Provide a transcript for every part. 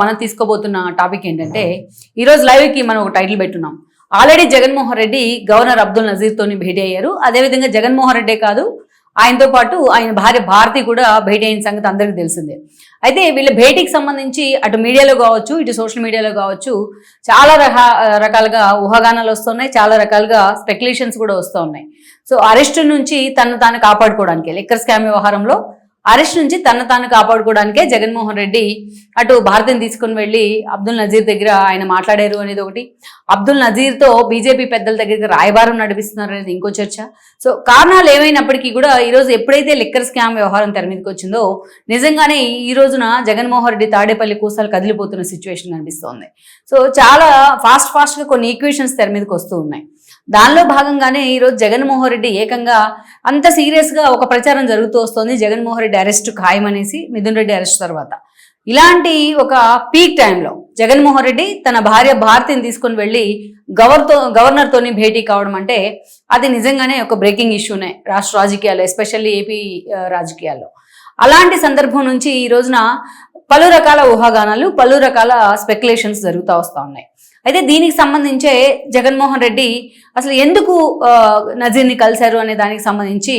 మనం తీసుకోబోతున్న టాపిక్ ఏంటంటే ఈరోజు లైవ్కి మనం ఒక టైటిల్ పెట్టున్నాం. ఆల్రెడీ జగన్మోహన్ రెడ్డి గవర్నర్ అబ్దుల్ నజీర్ తోని భేటీ అయ్యారు. అదేవిధంగా జగన్మోహన్ రెడ్డే కాదు ఆయనతో పాటు ఆయన భార్య భారతి కూడా భేటీ అయిన సంగతి అందరికీ తెలిసిందే. అయితే వీళ్ళ భేటీకి సంబంధించి అటు మీడియాలో కావచ్చు ఇటు సోషల్ మీడియాలో కావచ్చు చాలా రకా రకాలుగా ఊహాగానాలు వస్తున్నాయి చాలా రకాలుగా స్పెక్యులేషన్స్ కూడా వస్తూ ఉన్నాయి సో అరెస్ట్ నుంచి తను తాను కాపాడుకోవడానికి లిక్కర్ స్కామ్ వ్యవహారంలో అరెస్ట్ నుంచి తన తాను కాపాడుకోవడానికే జగన్మోహన్ రెడ్డి అటు భారతిని తీసుకుని వెళ్ళి అబ్దుల్ నజీర్ దగ్గర ఆయన మాట్లాడారు అనేది ఒకటి. అబ్దుల్ నజీర్తో బీజేపీ పెద్దల దగ్గరికి రాయబారం నడిపిస్తున్నారు అనేది ఇంకో చర్చ. సో కారణాలు ఏమైనప్పటికీ కూడా ఈరోజు ఎప్పుడైతే లిక్కర్ స్కామ్ వ్యవహారం తెర మీదకి వచ్చిందో నిజంగానే ఈ రోజున జగన్మోహన్ రెడ్డి తాడేపల్లి కూసాలు కదిలిపోతున్న సిచ్యువేషన్ కనిపిస్తోంది. సో చాలా ఫాస్ట్ ఫాస్ట్గా కొన్ని ఈక్వేషన్స్ తెర మీదకి వస్తూ ఉన్నాయి. దానిలో భాగంగానే ఈరోజు జగన్మోహన్ రెడ్డి ఏకంగా అంత సీరియస్గా ఒక ప్రచారం జరుగుతూ వస్తోంది. జగన్మోహన్ రెడ్డి అరెస్టు ఖాయమనేసి మిథున్ రెడ్డి అరెస్ట్ తర్వాత. ఇలాంటి ఒక పీక్ టైంలో జగన్మోహన్ రెడ్డి తన భార్య భారతిని తీసుకొని వెళ్ళి గవర్తో గవర్నర్తోని భేటీ కావడం అంటే అది నిజంగానే ఒక బ్రేకింగ్ ఇష్యూనే రాష్ట్ర రాజకీయాల్లో ఎస్పెషల్లీ ఏపీ రాజకీయాల్లో. అలాంటి సందర్భం నుంచి ఈ రోజున పలు రకాల ఊహాగానాలు పలు రకాల స్పెక్యులేషన్స్ జరుగుతూ వస్తూ ఉన్నాయి. అయితే దీనికి సంబంధించే జగన్మోహన్ రెడ్డి అసలు ఎందుకు నజీర్ని కలిశారు అనే దానికి సంబంధించి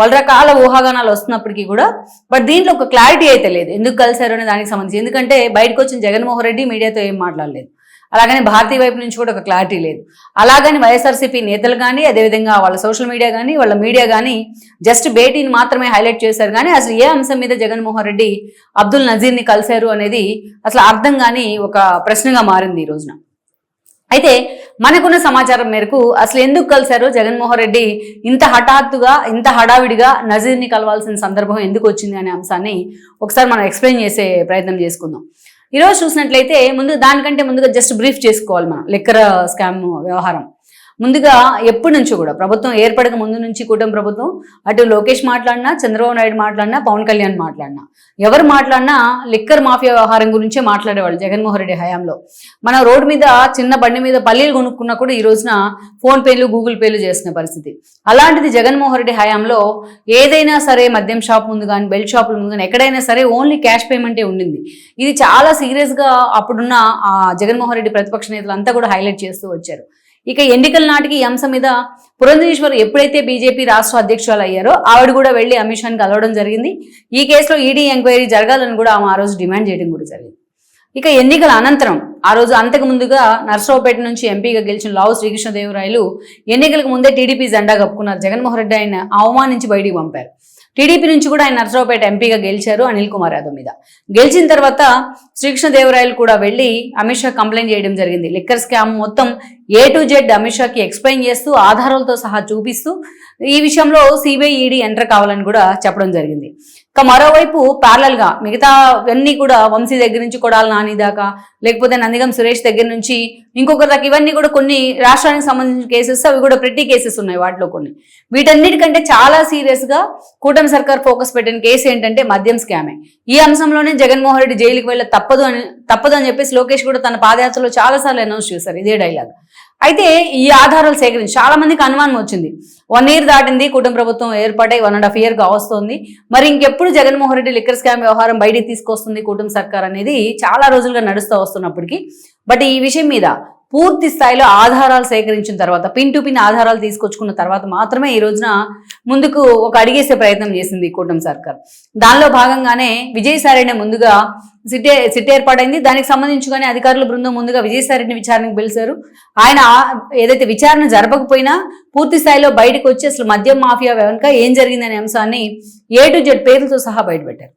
పలు రకాల ఊహాగానాలు వస్తున్నప్పటికీ కూడా బట్ దీంట్లో ఒక క్లారిటీ అయితే లేదు. ఎందుకు కలిశారు అనే దానికి సంబంధించి. ఎందుకంటే బయటకు వచ్చిన జగన్మోహన్ రెడ్డి మీడియాతో ఏం మాట్లాడలేదు. అలాగని భారతీయ వైపు నుంచి కూడా ఒక క్లారిటీ లేదు. అలాగని వైఎస్ఆర్సీపీ నేతలు కానీ అదేవిధంగా వాళ్ళ సోషల్ మీడియా కానీ వాళ్ళ మీడియా కానీ జస్ట్ భేటీని మాత్రమే హైలైట్ చేశారు. కానీ అసలు ఏ అంశం మీద జగన్మోహన్ రెడ్డి అబ్దుల్ నజీర్ని కలిశారు అనేది అసలు అర్థం కానీ ఒక ప్రశ్నగా మారింది ఈ రోజున. అయితే మనకున్న సమాచారం మేరకు అసలు ఎందుకు కలిశారు జగన్మోహన్ రెడ్డి? ఇంత హఠాత్తుగా ఇంత హడావిడిగా నజీర్ని కలవాల్సిన సందర్భం ఎందుకు వచ్చింది అనే అంశాన్ని ఒకసారి మనం ఎక్స్ప్లెయిన్ చేసే ప్రయత్నం చేసుకుందాం. ఈరోజు చూసినట్లయితే ముందు దానికంటే ముందుగా జస్ట్ బ్రీఫ్ చేసుకోవాలి మనం లెక్కర స్కామ్ వ్యవహారం. ముందుగా ఎప్పటి నుంచి కూడా ప్రభుత్వం ఏర్పడక ముందు నుంచి కూటమి ప్రభుత్వం అటు లోకేష్ మాట్లాడినా చంద్రబాబు నాయుడు మాట్లాడినా పవన్ కళ్యాణ్ మాట్లాడినా. ఎవరు మాట్లాడినా లిక్కర్ మాఫియా వ్యవహారం గురించే మాట్లాడేవాళ్ళు జగన్మోహన్ రెడ్డి హయాంలో. మన రోడ్డు మీద చిన్న బండి మీద పల్లీలు కొనుక్కున్నా కూడా ఈ రోజున ఫోన్ పేలు గూగుల్ పేలు చేసిన పరిస్థితి. అలాంటిది జగన్మోహన్ రెడ్డి హయాంలో ఏదైనా సరే మద్యం షాప్ ముందు కానీ బెల్ట్ షాపుల ముందు కానీ ఎక్కడైనా సరే ఓన్లీ క్యాష్ పేమెంటే ఉండింది. ఇది చాలా సీరియస్గా అప్పుడున్న ఆ జగన్మోహన్ రెడ్డి ప్రతిపక్ష నేతలు అంతా కూడా హైలైట్ చేస్తూ వచ్చారు. ఇక ఎన్నికల నాటికి ఈ అంశం మీద పురంధేశ్వర్ ఎప్పుడైతే బీజేపీ రాష్ట్ర అధ్యక్షురాలు అయ్యారో ఆవిడ కూడా వెళ్ళి అమిత్ షాని కలవడం జరిగింది. ఈ కేసులో ఈడీ ఎంక్వైరీ జరగాలని కూడా ఆమె ఆ రోజు డిమాండ్ చేయడం కూడా జరిగింది. ఇక ఎన్నికల అనంతరం ఆ రోజు అంతకు ముందుగా నర్సరావుపేట నుంచి ఎంపీగా గెలిచిన లావు శ్రీకృష్ణదేవరాయలు ఎన్నికలకు ముందే టీడీపీ జెండా కప్పుకున్నారు. జగన్మోహన్ రెడ్డి ఆయన అవమానించి బయటికి పంపారు. టీడీపీ నుంచి కూడా ఆయన నర్సరావుపేట ఎంపీగా గెలిచారు అనిల్ కుమార్ యాదవ్ మీద. గెలిచిన తర్వాత శ్రీకృష్ణదేవరాయలు కూడా వెళ్ళి అమిత్ షా కంప్లైంట్ చేయడం జరిగింది. లిక్కర్ స్కామ్ మొత్తం ఏ టు జెడ్ అమిత్ షాకి ఎక్స్ప్లెయిన్ చేస్తూ ఆధారాలతో సహా చూపిస్తూ ఈ విషయంలో సిబిఐ ఈడీ ఎంటర్ కావాలని కూడా చెప్పడం జరిగింది. ఇక మరోవైపు parallel గా మిగతా ఇవన్నీ కూడా వంశీ దగ్గర నుంచి కొడాల నాని దాకా లేకపోతే నందిగం సురేష్ దగ్గర నుంచి ఇంకొకరి దాకా ఇవన్నీ కూడా కొన్ని రాష్ట్రానికి సంబంధించిన కేసెస్ అవి కూడా ప్రతి కేసెస్ ఉన్నాయి వాటిలో కొన్ని. వీటన్నిటికంటే చాలా సీరియస్గా కూటమి సర్కార్ ఫోకస్ పెట్టిన కేసు ఏంటంటే మద్యం స్కామే ఈ అంశంలోనే జగన్మోహన్ రెడ్డి జైలుకి వెళ్ళ తప్పదు అని తప్పదు అని చెప్పేసి లోకేష్ కూడా తన పాదయాత్రలో చాలా సార్లు అనౌన్స్ చేశారు ఇదే డైలాగ్ అయితే ఈ ఆధారాలు సేకరించి చాలా మందికి అనుమానం వచ్చింది. వన్ ఇయర్ దాటింది కుటుంబ ప్రభుత్వం ఏర్పడే వన్ అండ్ హాఫ్ ఇయర్గా వస్తుంది. మరి ఇంకెప్పుడు జగన్మోహన్ రెడ్డి లిక్కర్ స్కామ్ వ్యవహారం బయటికి తీసుకొస్తుంది కుటుంబ సర్కార్ అనేది చాలా రోజులుగా నడుస్తూ వస్తున్నప్పటికీ. బట్ ఈ విషయం మీద పూర్తి స్థాయిలో ఆధారాలు సేకరించిన తర్వాత పిన్ టు పిన్ ఆధారాలు తీసుకొచ్చుకున్న తర్వాత మాత్రమే ఈ రోజున ముందుకు ఒక అడిగేసే ప్రయత్నం చేసింది కూటమి సర్కార్. దానిలో భాగంగానే విజయసాయిరెడ్డి ముందుగా సిట్ సిట్ ఏర్పాటైంది. దానికి సంబంధించుగానే అధికారుల బృందం ముందుగా విజయసాయిరెడ్డిని విచారణకు పిలిచారు. ఆయన ఏదైతే విచారణ జరపకపోయినా పూర్తి స్థాయిలో బయటకు వచ్చి అసలు మద్యం మాఫియా వెనుక ఏం జరిగిందనే అంశాన్ని ఏ టు జెడ్ పేర్లతో సహా బయటపెట్టారు.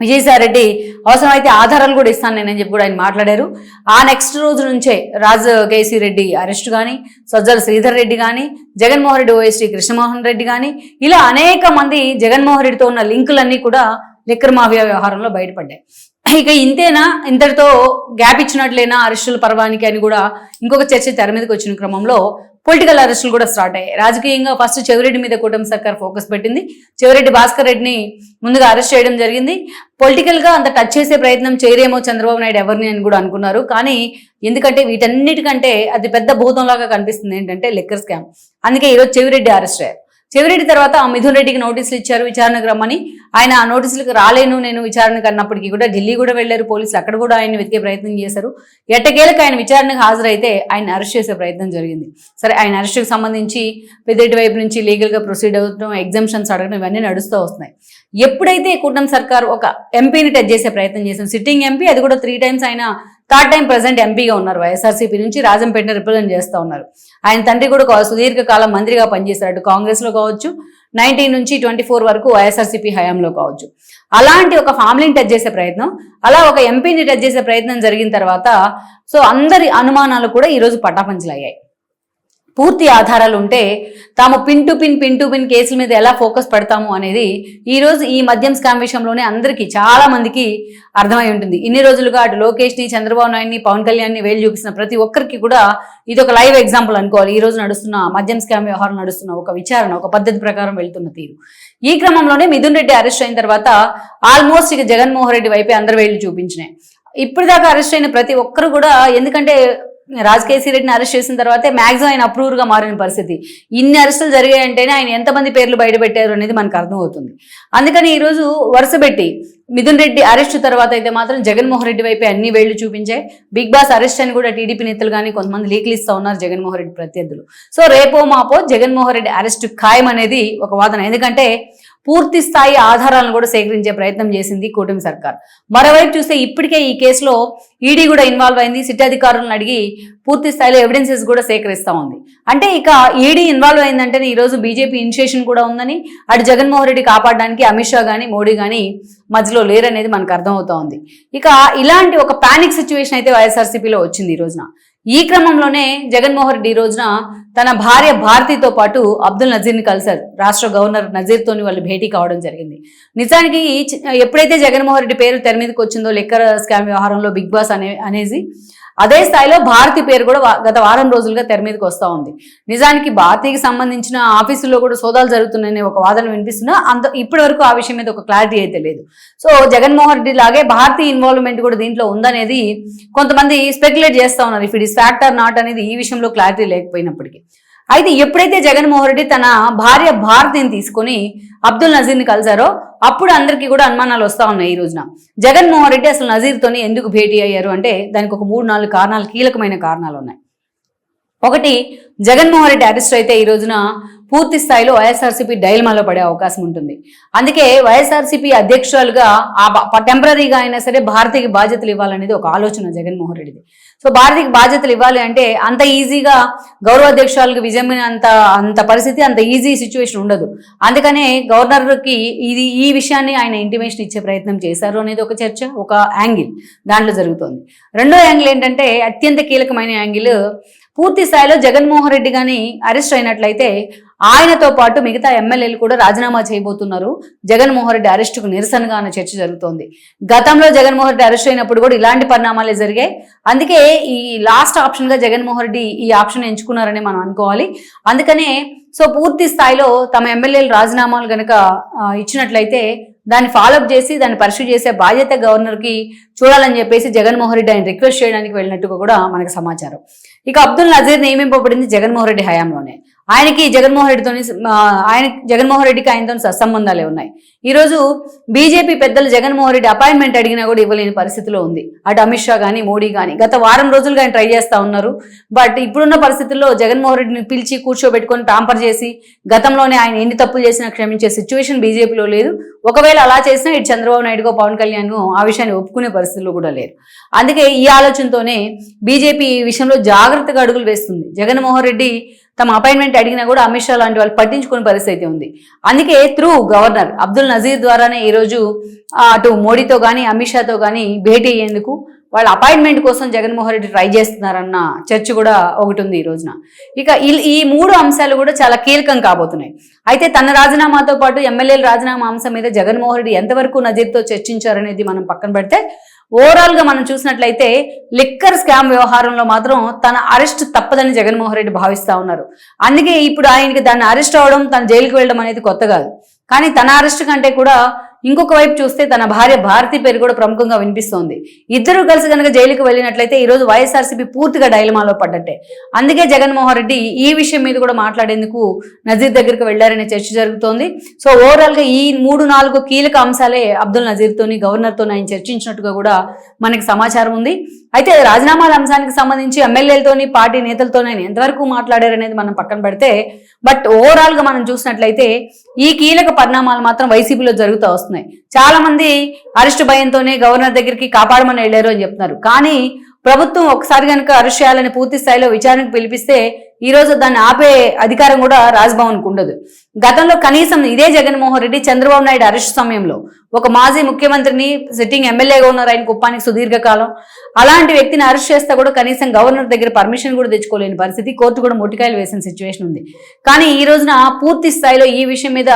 విజయసాయిరెడ్డి అవసరమైతే ఆధారాలు కూడా ఇస్తాను నేనని చెప్పి కూడా ఆయన మాట్లాడారు. ఆ నెక్స్ట్ రోజు నుంచే రాజు కేసీ రెడ్డి అరెస్ట్ కానీ సజ్జల శ్రీధర్ రెడ్డి కానీ జగన్మోహన్ రెడ్డి ఓఎస్టీ కృష్ణమోహన్ రెడ్డి కానీ ఇలా అనేక మంది జగన్మోహన్ రెడ్డితో ఉన్న లింకులన్నీ కూడా లిక్కర్ మాఫియా వ్యవహారంలో బయటపడ్డాయి. ఇక ఇంతేనా? ఇంతటితో గ్యాప్ ఇచ్చినట్లేనా అరెస్టుల పర్వానికి అని కూడా ఇంకొక చర్చ తెర మీదకి వచ్చిన క్రమంలో పొలిటికల్ అరెస్టులు కూడా స్టార్ట్ అయ్యాయి. రాజకీయంగా ఫస్ట్ చెవిరెడ్డి మీద కూటమి సర్కార్ ఫోకస్ పెట్టింది. చెవిరెడ్డి భాస్కర్ రెడ్డిని ముందుగా అరెస్ట్ చేయడం జరిగింది. పొలిటికల్గా అంత టచ్ చేసే ప్రయత్నం చేయరేమో చంద్రబాబు నాయుడు ఎవరిని అని కూడా అనుకున్నారు. కానీ ఎందుకంటే వీటన్నిటికంటే అది పెద్ద భూతంలాగా కనిపిస్తుంది ఏంటంటే లెక్కర్ స్కామ్. అందుకే ఈరోజు చెవిరెడ్డి అరెస్ట్ అయ్యారు. చెవిరెడ్డి తర్వాత ఆ మిథున్ రెడ్డికి నోటీసులు ఇచ్చారు విచారణకు రమ్మని. ఆయన ఆ నోటీసులకు రాలేను నేను విచారణకు అన్నప్పటికీ కూడా ఢిల్లీ కూడా వెళ్ళారు పోలీసులు అక్కడ కూడా ఆయన వెతికే ప్రయత్నం చేశారు. ఎట్టకేలకు ఆయన విచారణకు హాజరైతే ఆయన అరెస్ట్ చేసే ప్రయత్నం జరిగింది. సరే ఆయన అరెస్ట్కి సంబంధించి పెద్దటి వైపు నుంచి లీగల్గా ప్రొసీడ్ అవడం ఎగ్జామ్షన్స్ అడగడం ఇవన్నీ నడుస్తూ వస్తున్నాయి. ఎప్పుడైతే కూటమి సర్కార్ ఒక ఎంపీని టచ్ చేసే ప్రయత్నం చేసాం సిట్టింగ్ ఎంపీ అది కూడా త్రీ టైమ్స్ ఆయన థర్డ్ టైం ప్రజెంట్ ఎంపీగా ఉన్నారు వైఎస్ఆర్సీపీ నుంచి రాజంపేటని రిప్రజెంట్ చేస్తూ ఉన్నారు. ఆయన తండ్రి కూడా సుదీర్ఘకాలం మంత్రిగా పనిచేశారు అటు కాంగ్రెస్లో కావచ్చు నైన్టీన్ నుంచి ట్వంటీ ఫోర్ వరకు వైఎస్ఆర్సీపీ హయాంలో కావచ్చు. అలాంటి ఒక ఫ్యామిలీని టచ్ చేసే ప్రయత్నం అలా ఒక ఎంపీని టచ్ చేసే ప్రయత్నం జరిగిన తర్వాత సో అందరి అనుమానాలు కూడా ఈరోజు పటాపంచలయ్యాయి. పూర్తి ఆధారాలు ఉంటే తాము pin to pin pin to pin కేసుల మీద ఎలా ఫోకస్ పెడతాము అనేది ఈరోజు ఈ మద్యం స్కామ్ విషయంలోనే అందరికీ చాలా మందికి అర్థమై ఉంటుంది. ఇన్ని రోజులుగా అటు లోకేష్ని చంద్రబాబు నాయుడిని పవన్ కళ్యాణ్ని వేలు చూపిస్తున్న ప్రతి ఒక్కరికి కూడా ఇది ఒక లైవ్ ఎగ్జాంపుల్ అనుకోవాలి. ఈ రోజు నడుస్తున్న మద్యం స్కామ్ వ్యవహారం నడుస్తున్న ఒక విచారణ ఒక పద్ధతి ప్రకారం వెళ్తున్న తీరు. ఈ క్రమంలోనే మిథున్ రెడ్డి అరెస్ట్ అయిన తర్వాత ఆల్మోస్ట్ ఇక జగన్మోహన్ రెడ్డి వైపే అందరు వేళ్ళు చూపించినాయి. ఇప్పటిదాకా అరెస్ట్ అయిన ప్రతి ఒక్కరు కూడా ఎందుకంటే రాజ్ కేసీ రెడ్డిని అరెస్ట్ చేసిన తర్వాతే మాక్సిమం ఆయన అప్రూవర్గా మారిన పరిస్థితి. ఇన్ని అరెస్టులు జరిగాయంటేనే ఆయన ఎంతమంది పేర్లు బయటపెట్టారు అనేది మనకు అర్థమవుతుంది. అందుకని ఈరోజు వరుస పెట్టి మిథున్ రెడ్డి అరెస్ట్ తర్వాత అయితే మాత్రం జగన్మోహన్ రెడ్డి వైపే అన్ని వేళ్ళు చూపించాయి. బిగ్ బాస్ అరెస్ట్ అని కూడా టీడీపీ నేతలు కానీ కొంతమంది లీకులు ఇస్తూ ఉన్నారు జగన్మోహన్ రెడ్డి ప్రత్యర్థులు. సో రేపో మాపో జగన్మోహన్ రెడ్డి అరెస్ట్ ఖాయం అనేది ఒక వాదన. ఎందుకంటే పూర్తి స్థాయి ఆధారాలను కూడా సేకరించే ప్రయత్నం చేసింది కూటమి సర్కార్. మరోవైపు చూస్తే ఇప్పటికే ఈ కేసులో ఈడీ కూడా ఇన్వాల్వ్ అయింది. సిటీ అధికారులను అడిగి పూర్తి స్థాయిలో ఎవిడెన్సెస్ కూడా సేకరిస్తూ ఉంది. అంటే ఇక ఈడీ ఇన్వాల్వ్ అయిందంటేనే ఈరోజు బీజేపీ ఇనిషియేషన్ కూడా ఉందని అటు జగన్మోహన్ రెడ్డి కాపాడడానికి అమిత్ షా కానీ మోడీ కానీ మధ్యలో లేరనేది మనకు అర్థమవుతా ఉంది. ఇక ఇలాంటి ఒక పానిక్ సిచ్యువేషన్ అయితే వైఎస్ఆర్సీపీలో వచ్చింది ఈ రోజున. ఈ క్రమంలోనే జగన్మోహన్ రెడ్డి ఈ రోజున తన భార్య భారతితో పాటు అబ్దుల్ నజీర్ని కలిశారు. రాష్ట్ర గవర్నర్ నజీర్తోని వాళ్ళు భేటీ కావడం జరిగింది. నిజానికి ఈ ఎప్పుడైతే జగన్మోహన్ రెడ్డి పేరు తెర మీదకి వచ్చిందో లెక్కర్ స్కామ్ వ్యవహారంలో బిగ్ బాస్ అనే అనేసి అదే స్థాయిలో భారతి పేరు కూడా గత వారం రోజులుగా తెర మీదకి వస్తూ ఉంది. నిజానికి భారతికి సంబంధించిన ఆఫీసులో కూడా సోదాలు జరుగుతున్నాయనే ఒక వాదన వినిపిస్తున్నా అంత ఇప్పటి వరకు ఆ విషయం మీద ఒక క్లారిటీ అయితే లేదు. సో జగన్మోహన్ రెడ్డి లాగే భారతీ ఇన్వాల్వ్మెంట్ కూడా దీంట్లో ఉందనేది కొంతమంది స్పెక్యులేట్ చేస్తా ఉన్నారు if it is factor not అనేది ఈ విషయంలో క్లారిటీ లేకపోయినప్పటికీ. అయితే ఎప్పుడైతే జగన్మోహన్ రెడ్డి తన భార్య భారతిని తీసుకొని అబ్దుల్ నజీర్ని కలిశారో అప్పుడు అందరికీ కూడా అనుమానాలు వస్తా ఉన్నాయి ఈ రోజున. జగన్మోహన్ రెడ్డి అసలు నజీర్తోని ఎందుకు భేటీ అయ్యారు అంటే దానికి ఒక మూడు నాలుగు కారణాలు కీలకమైన కారణాలు ఉన్నాయి. ఒకటి జగన్మోహన్ రెడ్డి అరెస్ట్ అయితే ఈ రోజున పూర్తి స్థాయిలో వైఎస్ఆర్సీపీ డైల్మాలో పడే అవకాశం ఉంటుంది. అందుకే వైఎస్ఆర్సీపీ అధ్యక్షురాలుగా ఆ టెంపరీగా అయినా సరే భారతికి బాధ్యతలు ఇవ్వాలనేది ఒక ఆలోచన జగన్మోహన్ రెడ్డిది. సో భారతికి బాధ్యతలు ఇవ్వాలి అంటే అంత ఈజీగా గౌరవ అధ్యక్షురాలకు విజయమైన అంత అంత పరిస్థితి అంత ఈజీ సిచ్యువేషన్ ఉండదు. అందుకనే గవర్నర్కి ఇది ఈ విషయాన్ని ఆయన ఇంటిమేషన్ ఇచ్చే ప్రయత్నం చేశారు అనేది ఒక చర్చ ఒక యాంగిల్ దాంట్లో జరుగుతోంది. రెండో యాంగిల్ ఏంటంటే అత్యంత కీలకమైన యాంగిల్ పూర్తి స్థాయిలో జగన్మోహన్ రెడ్డి గాని అరెస్ట్ అయినట్లయితే ఆయనతో పాటు మిగతా ఎమ్మెల్యేలు కూడా రాజీనామా చేయబోతున్నారు. జగన్మోహన్ రెడ్డి అరెస్టుకు నిరసనగా అన్న చర్చ జరుగుతోంది. గతంలో జగన్మోహన్ రెడ్డి అరెస్ట్ అయినప్పుడు కూడా ఇలాంటి పరిణామాలే జరిగాయి. అందుకే ఈ లాస్ట్ ఆప్షన్గా జగన్మోహన్ రెడ్డి ఈ ఆప్షన్ ఎంచుకున్నారని మనం అనుకోవాలి. అందుకనే సో పూర్తి స్థాయిలో తమ ఎమ్మెల్యేలు రాజీనామాలు గనక ఇచ్చినట్లయితే దాన్ని ఫాలోఅప్ చేసి దాన్ని పర్సూ చేసే బాధ్యత గవర్నర్కి చూడాలని చెప్పేసి జగన్మోహన్ రెడ్డి ఆయన రిక్వెస్ట్ చేయడానికి వెళ్ళినట్టుగా కూడా మనకు సమాచారం. ఇక అబ్దుల్ నజీర్ నియమింపబడింది జగన్మోహన్ రెడ్డి హయాంలోనే. ఆయనకి జగన్మోహన్ రెడ్డితోని ఆయన జగన్మోహన్ రెడ్డికి ఆయనతో సత్సంబంధాలే ఉన్నాయి. ఈరోజు బీజేపీ పెద్దలు జగన్మోహన్ రెడ్డి అపాయింట్మెంట్ అడిగినా కూడా ఇవ్వలేని పరిస్థితిలో ఉంది. అటు అమిత్ షా కానీ మోడీ కానీ గత వారం రోజులుగా ఆయన ట్రై చేస్తా ఉన్నారు. బట్ ఇప్పుడున్న పరిస్థితుల్లో జగన్మోహన్ రెడ్డిని పిలిచి కూర్చోబెట్టుకొని టాంపర్ చేసి గతంలోనే ఆయన ఎన్ని తప్పులు చేసినా క్షమించే సిచ్యువేషన్ బీజేపీలో లేదు. ఒకవేళ అలా చేసినా ఇటు చంద్రబాబు నాయుడుగో పవన్ కళ్యాణ్ ఆ విషయాన్ని ఒప్పుకునే పరిస్థితులు కూడా లేరు. అందుకే ఈ ఆలోచనతోనే బీజేపీ ఈ విషయంలో జాగ్రత్తగా అడుగులు వేస్తుంది. జగన్మోహన్ రెడ్డి తమ అపాయింట్మెంట్ అడిగినా కూడా అమిత్ షా లాంటి వాళ్ళు పట్టించుకునే పరిస్థితి అయితే ఉంది. అందుకే త్రూ గవర్నర్ అబ్దుల్ నజీర్ ద్వారానే ఈరోజు అటు మోడీతో కానీ అమిత్ షాతో కానీ భేటీ అయ్యేందుకు వాళ్ళ అపాయింట్మెంట్ కోసం జగన్మోహన్ రెడ్డి ట్రై చేస్తున్నారన్న చర్చ కూడా ఒకటి ఉంది ఈ రోజున. ఇక ఈ మూడు అంశాలు కూడా చాలా కీలకం కాబోతున్నాయి. అయితే తన రాజీనామాతో పాటు ఎమ్మెల్యేల రాజీనామా అంశం మీద జగన్మోహన్ రెడ్డి ఎంతవరకు నజీర్తో చర్చించారనేది మనం పక్కన పెడితే ఓవరాల్గా మనం చూసినట్లయితే లిక్కర్ స్కామ్ వ్యవహారంలో మాత్రం తన అరెస్ట్ తప్పదని జగన్మోహన్ రెడ్డి భావిస్తా ఉన్నారు. అందుకే ఇప్పుడు ఆయనకి దాన్ని అరెస్ట్ అవడం తన జైలుకి వెళ్ళడం అనేది కొత్త కాదు. కానీ తన అరెస్ట్ కంటే కూడా ఇంకొక వైపు చూస్తే తన భార్య భారతి పేరు కూడా ప్రముఖంగా వినిపిస్తోంది. ఇద్దరు కలిసి కనుక జైలుకు వెళ్ళినట్లయితే ఈ రోజు వైఎస్ఆర్సీపీ పూర్తిగా డైలమాలో పడ్డట్టే. అందుకే జగన్మోహన్ రెడ్డి ఈ విషయం మీద కూడా మాట్లాడేందుకు నజీర్ దగ్గరికి వెళ్ళారనే చర్చ జరుగుతోంది. సో ఓవరాల్గా ఈ మూడు నాలుగు కీలక అంశాలే అబ్దుల్ నజీర్తోని గవర్నర్తో ఆయన చర్చించినట్టుగా కూడా మనకి సమాచారం ఉంది. అయితే రాజీనామాల అంశానికి సంబంధించి ఎమ్మెల్యేలతోని పార్టీ నేతలతోనే ఎంతవరకు ఎంతవరకు మాట్లాడారనేది మనం పక్కన పెడితే బట్ ఓవరాల్గా మనం చూసినట్లయితే ఈ కీలక పరిణామాలు మాత్రం వైసీపీలో జరుగుతూ వస్తున్నాయి. చాలా మంది అరెస్ట్ భయంతోనే గవర్నర్ దగ్గరికి కాపాడమని వెళ్ళారు అని చెప్తున్నారు. కానీ ప్రభుత్వం ఒకసారి కనుక అరెస్ట్ చేయాలని పూర్తి స్థాయిలో విచారణకు పిలిపిస్తే ఈ రోజు దాన్ని ఆపే అధికారం కూడా రాజ్భవన్కు ఉండదు. గతంలో కనీసం ఇదే జగన్మోహన్ రెడ్డి చంద్రబాబు నాయుడు అరెస్ట్ సమయంలో ఒక మాజీ ముఖ్యమంత్రిని సిట్టింగ్ ఎమ్మెల్యేగా ఉన్నారు ఆయన కుప్పానికి సుదీర్ఘకాలం అలాంటి వ్యక్తిని అరెస్ట్ చేస్తే కూడా కనీసం గవర్నర్ దగ్గర పర్మిషన్ కూడా తెచ్చుకోలేని పరిస్థితి. కోర్టు కూడా మొట్టికాయలు వేసిన సిచ్యువేషన్ ఉంది. కానీ ఈ రోజున పూర్తి స్థాయిలో ఈ విషయం మీద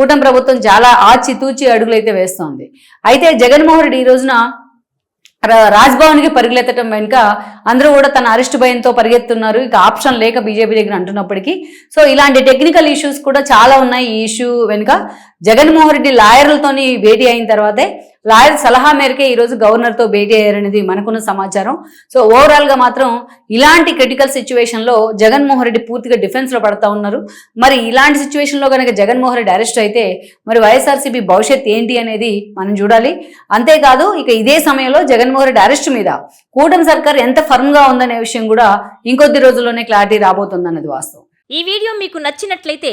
కూటమి ప్రభుత్వం చాలా ఆచితూచి అడుగులైతే వేస్తోంది. అయితే జగన్మోహన్ రెడ్డి ఈ రోజున రాజ్భవన్కి పరుగులెత్తడం వెనుక అందరూ కూడా తన అరెస్ట్ భయంతో పరిగెత్తున్నారు. ఇక ఆప్షన్ లేక బీజేపీ దగ్గర అంటున్నప్పటికీ. సో ఇలాంటి టెక్నికల్ ఇష్యూస్ కూడా చాలా ఉన్నాయి ఈ ఇష్యూ వెనుక. జగన్మోహన్ రెడ్డి లాయర్లతోని భేటీ అయిన తర్వాతే లాయర్ సలహా మేరకే ఈరోజు గవర్నర్తో భేటీ అయ్యారనేది మనకున్న సమాచారం. సో ఓవరాల్గా మాత్రం ఇలాంటి క్రిటికల్ సిచ్యువేషన్లో జగన్మోహన్ రెడ్డి పూర్తిగా డిఫెన్స్లో పడతా ఉన్నారు. మరి ఇలాంటి సిచ్యువేషన్లో కనుక జగన్మోహన్ రెడ్డి అరెస్ట్ అయితే మరి వైఎస్ఆర్సీపీ భవిష్యత్ ఏంటి అనేది మనం చూడాలి. అంతేకాదు ఇక ఇదే సమయంలో జగన్మోహన్ రెడ్డి అరెస్ట్ మీద కూటమి సర్కార్ ఎంత ఫర్మ్గా ఉందనే విషయం కూడా ఇంకొద్ది రోజుల్లోనే క్లారిటీ రాబోతుంది అన్నది వాస్తవం. ఈ వీడియో మీకు నచ్చినట్లయితే